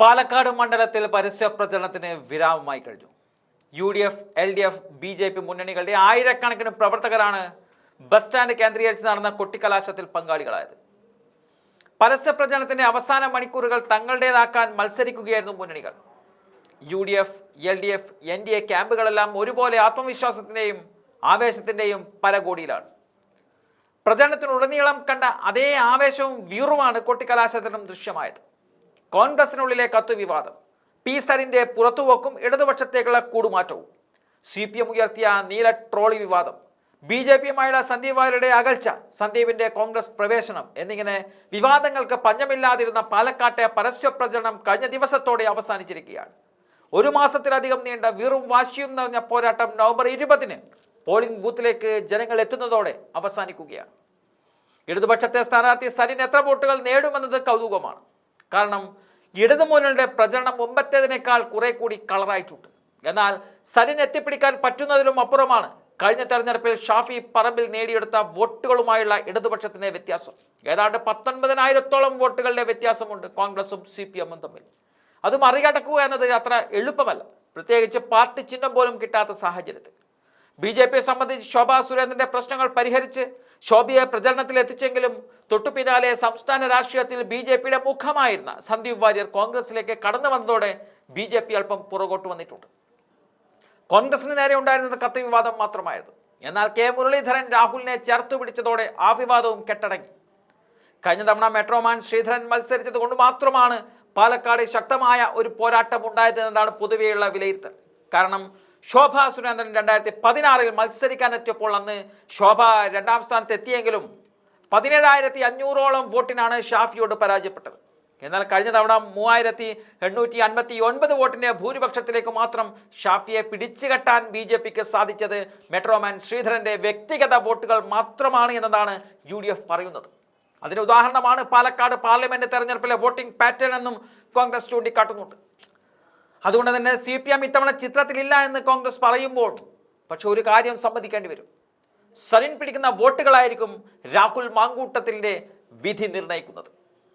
പാലക്കാട് മണ്ഡലത്തിൽ പരസ്യ പ്രചരണത്തിന് വിരാമമായി കഴിഞ്ഞു. U D F L D F B J P മുന്നണികളുടെ ആയിരക്കണക്കിന് പ്രവർത്തകരാണ് ബസ് സ്റ്റാൻഡ് കേന്ദ്രീകരിച്ച് നടന്ന കൊട്ടിക്കലാശത്തിൽ പങ്കാളികളായത്. പരസ്യ പ്രചരണത്തിന്റെ അവസാന മണിക്കൂറുകൾ തങ്ങളുടേതാക്കാൻ മത്സരിക്കുകയായിരുന്നു മുന്നണികൾ. U D F L D F N D A ക്യാമ്പുകളെല്ലാം ഒരുപോലെ ആത്മവിശ്വാസത്തിന്റെയും ആവേശത്തിന്റെയും പരകോടിയിലാണ്. പ്രചരണത്തിനുടനീളം കണ്ട അതേ ആവേശവും വീറുമാണ് കൊട്ടിക്കലാശത്തിനും ദൃശ്യമായത്. കോൺഗ്രസിനുള്ളിലെ കത്തുവിവാദം. പി സരിന്റെ പുറത്തുപോക്കും ഇടതുപക്ഷത്തേക്കുള്ള കൂടുമാറ്റവും. സി പി എം ഉയർത്തിയ നീല ട്രോളി വിവാദം. ബി ജെ പിയുമായുള്ള സന്ദീപ് വാര്യരുടെ അകൽച്ച സന്ദീപിന്റെ കോൺഗ്രസ് പ്രവേശനം എന്നിങ്ങനെ വിവാദങ്ങൾക്ക് പഞ്ഞമില്ലാതിരുന്ന പാലക്കാട്ടെ പരസ്യ പ്രചരണം കഴിഞ്ഞ ദിവസത്തോടെ അവസാനിച്ചിരിക്കുകയാണ്. ഒരു മാസത്തിലധികം നീണ്ട വീറും വാശിയും നിറഞ്ഞ പോരാട്ടം നവംബർ ഇരുപതിന് പോളിംഗ് ബൂത്തിലേക്ക് ജനങ്ങൾ എത്തുന്നതോടെ അവസാനിക്കുകയാണ്. ഇടതുപക്ഷത്തെ സ്ഥാനാർത്ഥി സരിൻ എത്ര വോട്ടുകൾ നേടുമെന്നത് കൗതുകമാണ്. കാരണം ഇടതുമുന്നണിയുടെ പ്രചരണം മുമ്പത്തേതിനേക്കാൾ കുറെ കൂടി കളറായിട്ടുണ്ട് എന്നാൽ സരിൻ എത്തിപ്പിടിക്കാൻ പറ്റുന്നതിലും അപ്പുറമാണ് കഴിഞ്ഞ തെരഞ്ഞെടുപ്പിൽ ഷാഫി പറമ്പിൽ നേടിയെടുത്ത വോട്ടുകളുമായുള്ള ഇടതുപക്ഷത്തിന്റെ വ്യത്യാസം. ഏതാണ്ട് പത്തൊൻപതിനായിരത്തോളം വോട്ടുകളുടെ വ്യത്യാസമുണ്ട് കോൺഗ്രസും സി പി എമ്മും തമ്മിൽ. അത് മറികടക്കുക എന്നത് അത്ര എളുപ്പമല്ല. പ്രത്യേകിച്ച് പാർട്ടി ചിഹ്നം പോലും കിട്ടാത്ത സാഹചര്യത്തിൽ. ബി ജെ പിയെ സംബന്ധിച്ച് ശോഭാ സുരേന്ദ്രന്റെ പ്രശ്നങ്ങൾ പരിഹരിച്ച് ശോഭയെ പ്രചരണത്തിൽ എത്തിച്ചെങ്കിലും തൊട്ടു പിന്നാലെ സംസ്ഥാന രാഷ്ട്രീയത്തിൽ ബി ജെ പിയുടെ മുഖമായിരുന്ന സന്ദീപ് വാര്യർ കോൺഗ്രസിലേക്ക് കടന്നു വന്നതോടെ ബി ജെ പി അല്പം പുറകോട്ട് വന്നിട്ടുണ്ട്. കോൺഗ്രസിന് നേരെ ഉണ്ടായിരുന്നത് കത്ത് വിവാദം മാത്രമായിരുന്നു. എന്നാൽ കെ മുരളീധരൻ രാഹുലിനെ ചേർത്തു പിടിച്ചതോടെ ആ വിവാദവും കെട്ടടങ്ങി. കഴിഞ്ഞ തവണ മെട്രോമാൻ ശ്രീധരൻ മത്സരിച്ചത് കൊണ്ട് മാത്രമാണ് പാലക്കാട് ശക്തമായ ഒരു പോരാട്ടം ഉണ്ടായത് എന്നതാണ് പൊതുവെയുള്ള വിലയിരുത്തൽ. കാരണം ശോഭ സുരേന്ദ്രൻ രണ്ടായിരത്തി പതിനാറിൽ മത്സരിക്കാനെത്തിയപ്പോൾ അന്ന് ശോഭ രണ്ടാം സ്ഥാനത്ത് എത്തിയെങ്കിലും പതിനേഴായിരത്തി അഞ്ഞൂറോളം വോട്ടിനാണ് ഷാഫിയോട് പരാജയപ്പെട്ടത്. എന്നാൽ കഴിഞ്ഞ തവണ മൂവായിരത്തി എണ്ണൂറ്റി അൻപത്തി ഒൻപത് വോട്ടിന്റെ ഭൂരിപക്ഷത്തിലേക്ക് മാത്രം ഷാഫിയെ പിടിച്ചുകെട്ടാൻ ബി ജെ പിക്ക് സാധിച്ചത് മെട്രോമാൻ ശ്രീധരന്റെ വ്യക്തിഗത വോട്ടുകൾ മാത്രമാണ് എന്നതാണ് യു ഡി എഫ് പറയുന്നത്. അതിന് ഉദാഹരണമാണ് പാലക്കാട് പാർലമെന്റ് തെരഞ്ഞെടുപ്പിലെ വോട്ടിംഗ് പാറ്റേൺ എന്നും കോൺഗ്രസ് ചൂണ്ടിക്കാട്ടുന്നുണ്ട്. അതുകൊണ്ട് തന്നെ സി പി എം ഇത്തവണ ചിത്രത്തിലില്ല എന്ന് കോൺഗ്രസ് പറയുമ്പോൾ പക്ഷെ ഒരു കാര്യം സമ്മതിക്കേണ്ടി വരും. സലിൻ പിടിക്കുന്ന വോട്ടുകളായിരിക്കും രാഹുൽ മാങ്കൂട്ടത്തിന്റെ വിധി നിർണയിക്കുന്നത്